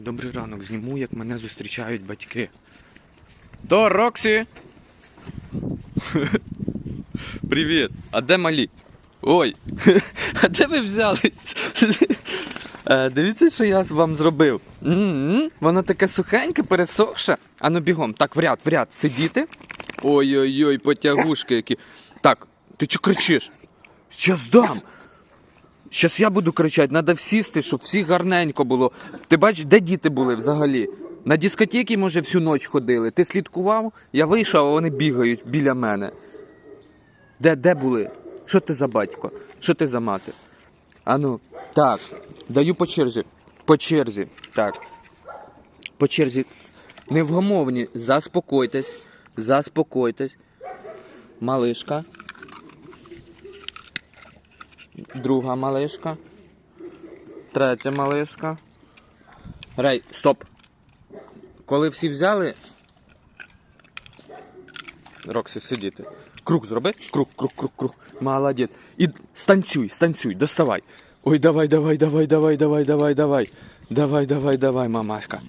Добрий ранок, зніму, як мене зустрічають батьки. До Роксі! Привіт! А де малі? Ой! А де ви взялись? Е, Дивіться, що я вам зробив. Воно таке сухеньке, пересохше. Ану бігом. Так, в ряд, в ряд. Сидіти. Ой-ой-ой, потягушки які. Так, ти чого кричиш? Щас дам! Щас я буду кричати, треба всісти, щоб всі гарненько було. Ти бачиш, де діти були взагалі? На дискотеки, може, всю ніч ходили. Ти слідкував, я вийшов, а вони бігають біля мене. Де, де були? Що ти за батько? Що ти за мати? Ану, так, даю по черзі. По черзі. Так. По черзі. Невгомовні, заспокойтесь. Заспокойтесь. Малишка. Друга малишка. Третя малишка. Рей, стоп. Коли всі взяли. Роксі, сидіти. Круг зроби. Круг, круг, круг, круг. Молодець. І станцюй, станцюй, доставай. Ой, давай, давай, давай, давай, давай, давай, давай. Давай, давай, давай, мамашка.